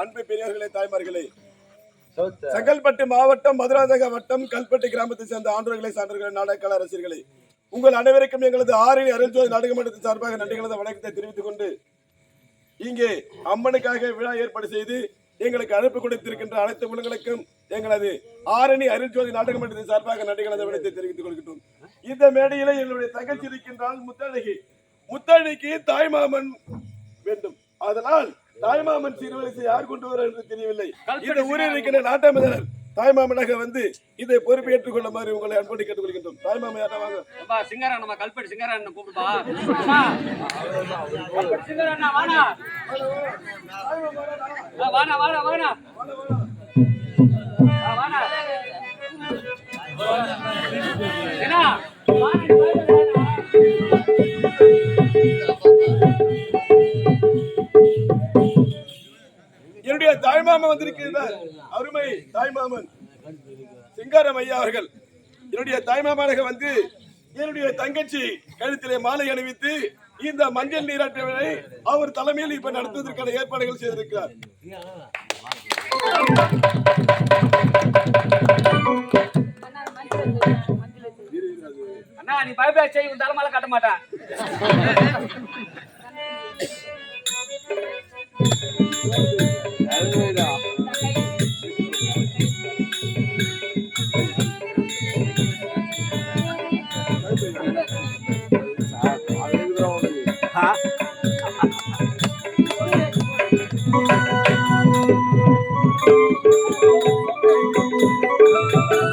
அன்பு பெரியவர்களே தாய்மார்களே. செங்கல்பட்டு மாவட்டம் மதுராந்தக வட்டம் கல்பட்டு கிராமத்தை சேர்ந்த ஆண்டவர்களே சான்றர்களே நாடக அரசியர்களே உங்கள் அனைவருக்கும் எங்களது ஆரணி அருள்ஜோதி நாடக மன்றத்தின் சார்பாக நன்றிகளது வணக்கத்தை தெரிவித்துக் கொண்டு இங்கே அம்மனுக்காக விழா ஏற்பாடு செய்து எங்களுக்கு அழைப்பு கொடுத்திருக்கின்ற அனைத்து உள்ளங்களுக்கும் எங்களது ஆரணி அருள்ஜோதி நாடக மன்றத்தின் சார்பாக நன்றிகளது வணக்கத்தை தெரிவித்துக் கொள்கின்றோம். இந்த மேடையிலே எங்களுடைய தங்கச்சி இருக்கின்றால் முத்தழகி. முத்தழகிக்கு தாய்மாமன் வேண்டும். அதனால் தாய்மாமன் சீர்வரிசை யார் கொண்டு வர என்று தெரியவில்லை. இந்த ஊரில் இருக்கின்ற நாட்டாமதனர் தாய்மாமனாக வந்து இதை பொறுப்பேற்றுக் கொள்ளுமாறு உங்களை அன்போடு கேட்டுக்கொள்கின்றோம். தாய்மாமன் யாரா வாங்க. அப்பா சிங்காரன் நம்ம கூப்பிடுப்பா. வாடா. வாடா வாடா வாடா. ஆ, வந்திருக்கிறார். அருமை தாய்மாமன் சிங்காரம் ஐயா அவர்கள். என்னுடைய தாய்மாமனாக வந்து என்னுடைய தங்கச்சி கழுத்திலே மாலை அணிவித்து இந்த மஞ்சள் நீராட்ட விழை அவர் தலைமையில் இப்ப நடத்துவதற்கான ஏற்பாடுகள் செய்திருக்கிறார். அண்ணா நீ பயப்பட செய்யும் உன் தலைமையில கட்ட மாட்டான்.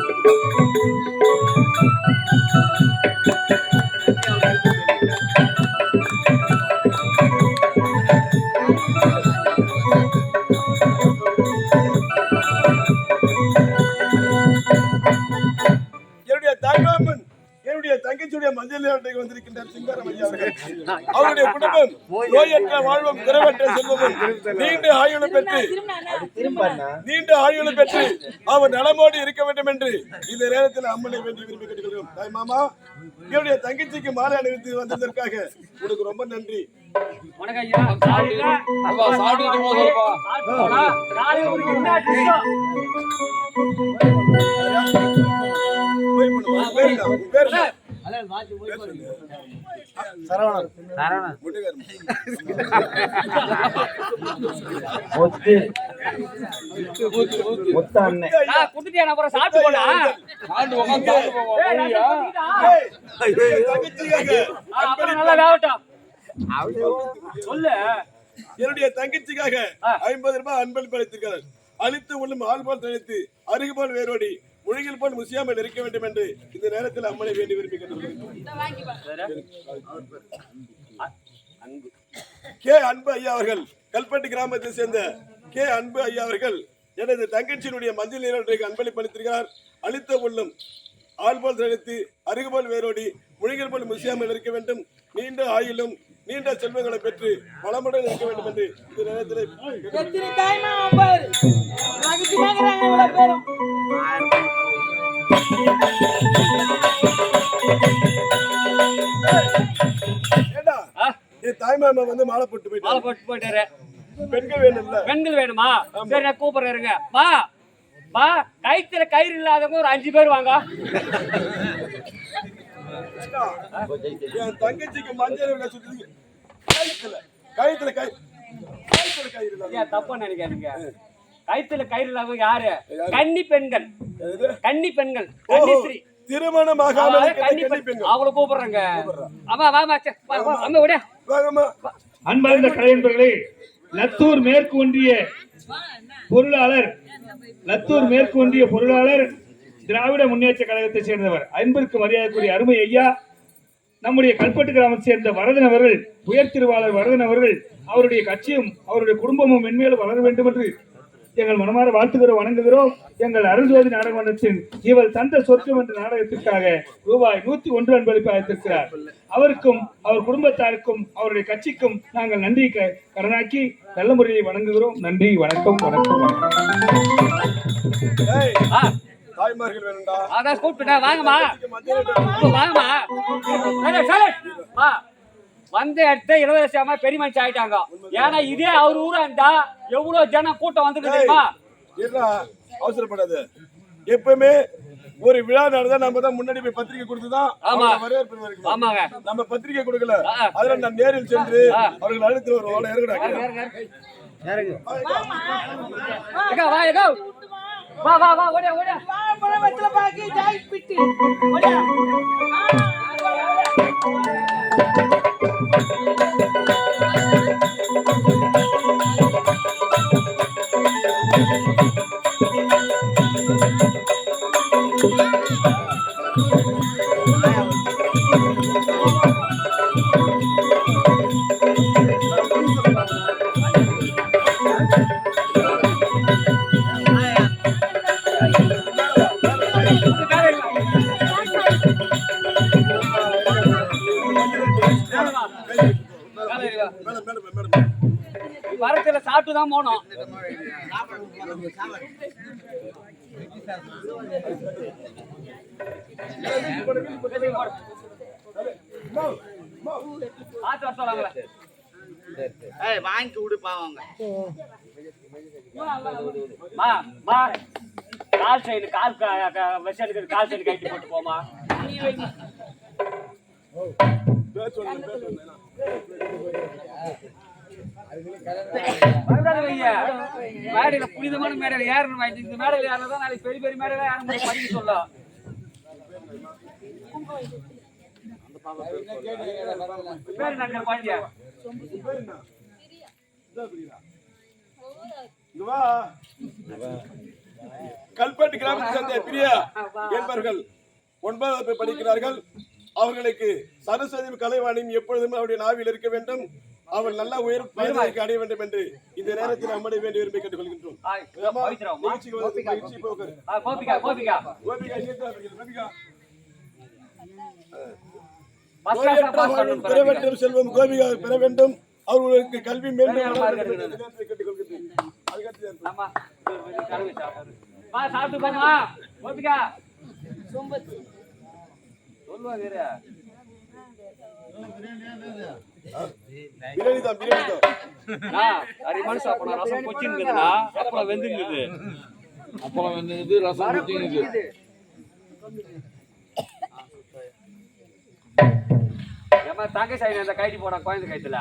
Thank you. மஞ்சள் நீராட்டைக்கு வந்திருக்கின்றார் சிங்காரம் ஐயா அவர்கள். அவருடைய குடும்பம் நோயற்ற வாழ்வும் திறவற்ற செல்வமும் நீண்ட ஆயுளம் பெற்று நீண்ட ஆயுளம் பெற்று அவர் நலமோடு இருக்க வேண்டும் என்று இந்த நேரத்தில் அம்மனை வேண்டி விரும்பி கேட்டுக்கொள்கிறோம். தாய் மாமா என்னுடைய தங்கச்சிக்கு மாலை அணிவித்து வந்ததற்காக உனக்கு ரொம்ப நன்றி. போடா. போய்? உன் அப்புறம் சாப்பிட்டு என்னுடைய தங்கச்சிக்காக அப்புறம் நல்லா வேகட்டும். சொல்லு என்னுடைய தங்கச்சிக்காக ஐம்பது ரூபாய் அன்பளிப்பு அளித்திருக்கிறார் அழித்து உள்ளும் ஆள்பால் தனித்து அருகுபால் வேரோடி முழுகில் போல் முசியாமல் இருக்க வேண்டும் என்று இந்த நேரத்தில் அம்மனை வேண்டி விரும்பி கே அன்பு ஐயா அவர்கள் கல்பட்டு கிராமத்தை சேர்ந்த கே அன்பு ஐயா அவர்கள் எனது தங்கச்சியினுடைய மஞ்சள் நீரோட்டைக்கு அன்பளிப்பு அளித்திருக்கிறார் அழித்த உள்ளும் ஆள் போல் தனித்து அருகு போல் வேரோடி முழுகில் போல் முசியாமல் இருக்க வேண்டும். நீண்ட ஆயிலும் நீண்ட செல்வங்களை பெற்று வளமுடன் இருக்க வேண்டும் என்று இந்த நேரத்தில் தாய்மாமா வந்து மாலை போட்டு மாலை போயிட்டாரு போட்டு போயிட்டாரு. பெண்கள் வேணும்ல. பெண்கள் வேணுமா? சரி நான் கூப்பிடுறேன் இருங்க வா. வா. கைத்துல கயிறு இல்லாதவங்க ஒரு அஞ்சு பேர் வாங்க. என் தங்கச்சிக்கு மஞ்சள் விட சுத்தி கயித்துல கை கயித்துல கயிறு தப்பா நினைக்காதீங்க. கைத்துல கயிறு இல்லாதவங்க யாரு? கன்னி பெண்கள்? கன்னி பெண்கள். கன்னிஸ்ரீ திருமணம் இருக்கிற கன்னி கன்னி பெண் பெண்கள். அவங்கள கூப்பிடுறேங்க. ஆமா வாமா சே, வா, வா, அம்மா விட வாங்கம்மா. அன்பார்ந்த கலைஞர்களே லத்தூர் மேற்கு ஒன்றிய பொருளாளர் லத்தூர் மேற்கு ஒன்றிய பொருளாளர் திராவிட முன்னேற்ற கழகத்தை சேர்ந்தவர் அன்பிற்கு மரியாதைக்குரிய அருமை ஐயா நம்முடைய கல்பட்டு கிராமத்தை சேர்ந்த வரதன் அவர்கள் உயர் திருவாளர் வரதன் அவர்கள் அவருடைய கட்சியும் அவருடைய குடும்பமும் மென்மேலும் வளர வேண்டும் என்று எங்கள் மனமாற வாழ்த்துகிறோம் வணங்குகிறோம். எங்கள் அருள்ஜோதி நாடகமன்றத்தின் இவள் தந்த சொர்க்கம் என்ற நாடகத்திற்காக ரூபாய் நூத்தி ஒன்று அன்பளிப்பு அளித்திருக்கிறார். அவருக்கும் அவர் குடும்பத்தாருக்கும் அவருடைய கட்சிக்கும் நாங்கள் நன்றி க- கடனாக்கி நல்ல முறையை வணங்குகிறோம். நன்றி வணக்கம் வணக்கம் தாய்மார்கள் வேணும்டா. அதான் கூப்பிட்டேன். வாங்கம்மா. வாங்கம்மா. சரி, சரி. வா. வந்த இடத்த இளவரசியாம பெரிய மனுஷன் ஆயிட்டாங்க ஏன்னா இதே அவர் ஊரா இருந்தா எவ்வளவு ஜனம் கூட்டம் வந்துருக்கு தெரியுமா? அவசரப்படாது. எப்பவுமே ஒரு விழா நடந்தா நம்ம தான் முன்னாடி போய் பத்திரிக்கை கொடுத்துதான் வரவேற்பு. ஆமாங்க. நம்ம பத்திரிக்கை கொடுக்கல. அதுல நான் நேரில் சென்று. அவர்கள் அழைத்து ஒரு ஓலை இறங்குடா எங்க வா வா வா வா ஓடியா ஓடியா. வாழைப்பழம் வெத்தலை பாக்கு ஜாய் பிட்டி. ஓடியா. வரத்துல சாப்பிட்டு தான் போனோம். பார்த்து வர சொல்லாங்களே வாங்கி விடுப்பா அவங்க. மா மா கால் சைடு கால் எடுக்கிறது கால் சைடு கட்டி போட்டு போமா மேடையில புனிதமான மேடையில ஏறணும் வாங்கிட்டு. இந்த மேடையில ஏறினா நாளைக்கு பெரிய பெரிய மேடையில ஏற முடியும் படிக்க சொல்ல பேரு நாங்க குழந்தையா கல்பட்டு கிராமத்தை சேர்ந்த பிரியா என்பர்கள் ஒன்பதாவது படிக்கிறார்கள். அவர்களுக்கு சரஸ்வதி கலைவாணியும் எப்பொழுதும் அவருடைய நாவில் இருக்க வேண்டும். அவள் நல்ல உயர் பதவிக்கு அடைய வேண்டும் என்று இந்த நேரத்தில் நம்முடைய வேண்டி விரும்பி கேட்டுக்கொள்கின்றோம். பெற வேண்டும் செல்வம் கோபிகா பெற வேண்டும். அவர்களுக்கு கல்வி மேம்பட பிரியாணி தான் பிரியாணி தான் ஆ அரை மணி சாப்பிடணும் ரசம் கொச்சிருக்குதுண்ணா அப்பளம் வெந்துருக்குது அப்பளம் வெந்தது ரசம் ஊற்றிங்குது ஏமா தங்கை சைடு அந்த கைட்டி போட குழந்தை கைத்துல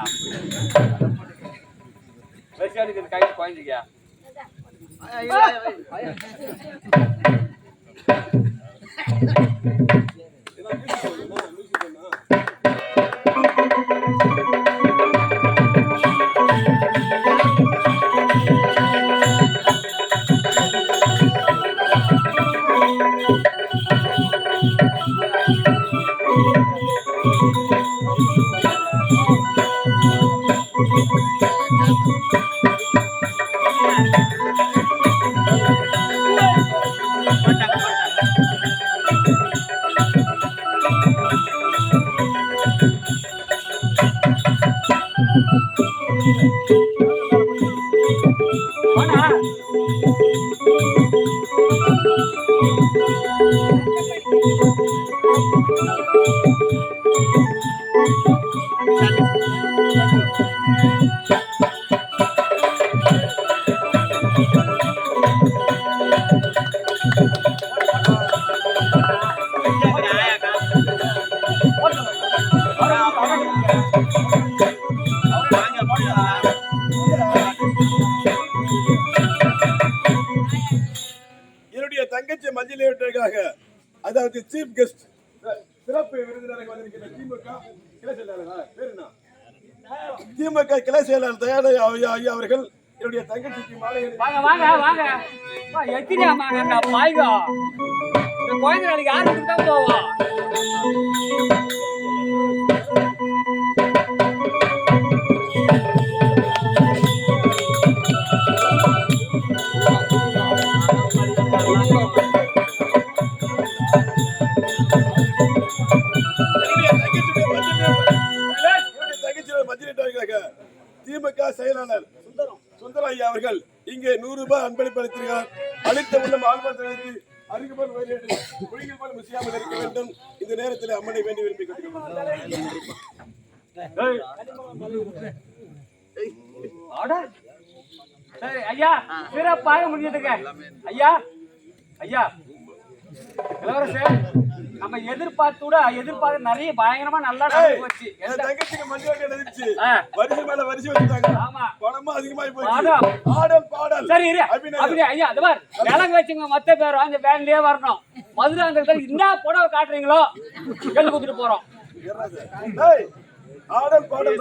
வாடா. சீஃப் கெஸ்ட் சிறப்பு விருந்தினராக வந்திருக்கிற திமுக கிளை செயலாளர் பேர் என்ன? திமுக கிளை செயலாளர் தயார ஐயா அவர்கள் என்னுடைய தங்கச்சிக்கு மாலை வாங்க வாங்க வாங்க. வா, எத்திரியா வாங்க பாய்கா? இந்த மாநகர திமுக செயலாளர் சுந்தரம் ஐயா அவர்கள் இங்கே நூறு ரூபாய் அன்பளிப்பளித்திருக்கிறார் அளித்த உள்ளம் ஆழ்வார்த்தனைக்கு இந்த நேரத்தில் அம்மனை வேண்டி விரும்பி சரி ஐயா சிறப்பாக முடிஞ்சதுங்க. ஐயா நம்ம எதிர்பார்த்தோட எதிர்பார்த்து நிறைய பயங்கரமா நல்லா நடந்து போச்சு. தங்கச்சிக்கு மஞ்சள் நடந்துச்சு ஆ. வரிசை மேல வரிசை வச்சுட்டாங்க ஆமா. பணமும் அதிகமாயி ஆடா. போச்சு ஆடல் பாடல். சரி இரு. அப்படியே ஐயா அது பார். விலங்கு வச்சுங்க மத்த பேர் அந்த வேன்லயே வரணும். மதுரை அந்த என்ன புடவை காட்டுறீங்களோ எள்ளு குத்துட்டு போறோம். ஆடல் பாடல்.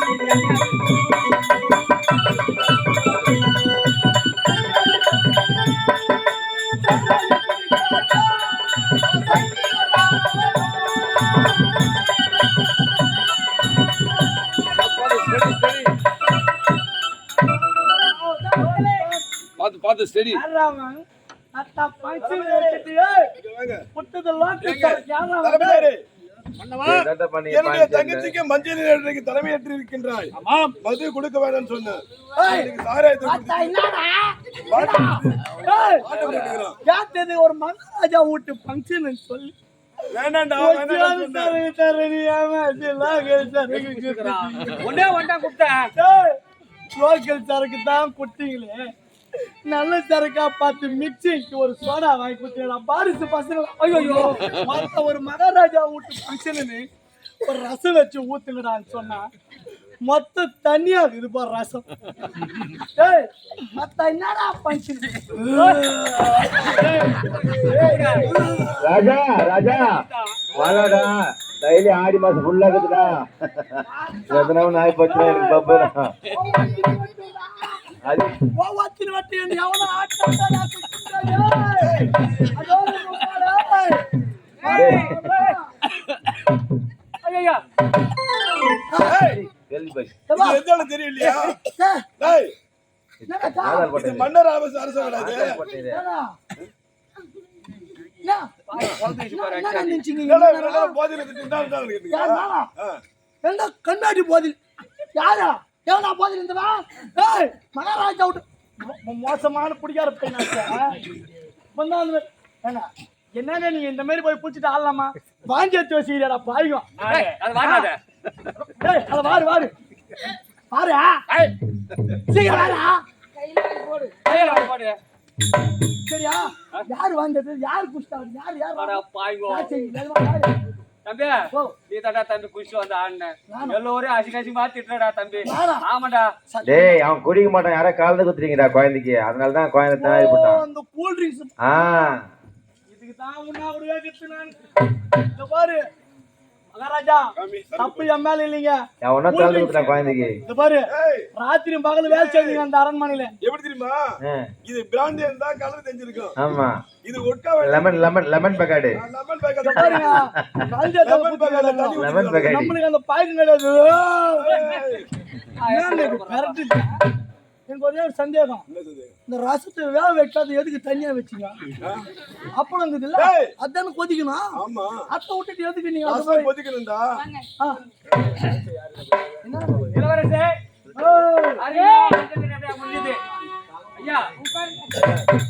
தலைமையாரே, என்னுடைய தங்கச்சிக்கு மஞ்சள் நீராட்டுக்கு தலைமையேற்று இருக்கின்றாய். மது கொடுக்க வேண்டாம்னு சொன்னேன் ஒரு மகாராஜா வீட்டு ஃபங்க்ஷன் சொல்லி. ஒன்னே ஒன்றா கூப்பிட்டேன் லோக்கல் சரக்கு தான் குட்டிங்களே நல்ல சரக்கா பார்த்து மிக்சிக்கு ஒரு சோடா வாங்கி கொடுத்தீங்களா பாரிசு பசங்க. ஐயோ மத்த ஒரு மகாராஜா வீட்டு ஃபங்க்ஷனு ஒரு ரசம் வச்சு ஊத்துங்கடான்னு சொன்னா மொத்த தண்ணியா இது பாரு ரசம். ஏய் மத்த என்னடா ஃபங்க்ஷன் ராஜா ராஜா. வாடாடா. டெய்லி ஆடி மாசம் ஃபுல்லா இருக்குதுடா. ஒன்று ஆகி போச்சுன்னா எனக்கு பப்பு அது ஓவாத்தின் வட்டி எந்த இடம் தெரியலையா? மன்னர் அரசு அரசு. கண்ணாடி போதில் யாரா? எவனா போதில் இருந்தவா ஏய் மகாராஜா விட்டு மோசமான பையனாச்சா வந்தாங்க ஏங்க என்னங்க நீங்க இந்த மாதிரி போய் பிடிச்சிட்டு ஆடலாமா? வாங்கி எடுத்து வச்சுக்கிறா ஏய், அது வாரு வாரு. வாரு சீக்கிரம் வாரா வாங்கி போடு. சரியா? யார் வாங்கியது யார் குடிச்சிட்டாரு யார் யார் பாய்ங்கோ தம்பி ஓ. நீ தாண்டா தம்பி குடிச்சு வந்த ஆடின எல்லோரும் அசிங்க அசிங்கமா திட்டுறடா தம்பி? ஆமாடா டேய் அவன் குடிக்க மாட்டான். யாரோ காலத்தை குத்துறீங்கடா குழந்தைக்கு. அதனால தான் குழந்தை தான் பண்ணான் அந்த கூல் ட்ரிங்க்ஸ் ஆ. இதுக்கு தான் உன்னா ஒரு வேகத்து நான். இந்த பாரு. மகாராஜா காமி, தப்பு என் மேல இல்லைங்க ஒன்றும் காலத்தை குத்துறான் குழந்தைக்கு. இந்த பாரு ஏய், ராத்திரி பகல் வேலை செஞ்சீங்க அந்த அரண்மனையில. எப்படி தெரியுமா? இது பிராண்டி இருந்தா கலர் தெரிஞ்சிருக்கும். ஆமா. இது வேண்டாம். லெமன் லெமன் லெமன் பக்காடு லெமன் பாருங்க லெமன் அந்த தண்ணி லெமன் ஊத்திக்கிறாங்க. பக்காடி நம்மளுக்கு அந்த பாய்க்கு கிடையாது. எனக்கு ஒரே ஒரு சந்தேகம்? இந்த ரசத்தை வேக வைக்காத எதுக்கு தனியா வச்சீங்க அப்புறம் இருக்குது இல்ல. அதானே கொதிக்கணும் ஆமா அத்தை விட்டுட்டு எதுக்கு நீங்க அது ரசம் கொதிக்கணும்டா. இளவரசே. அரே முடிஞ்சது ஐயா உட்காருங்க.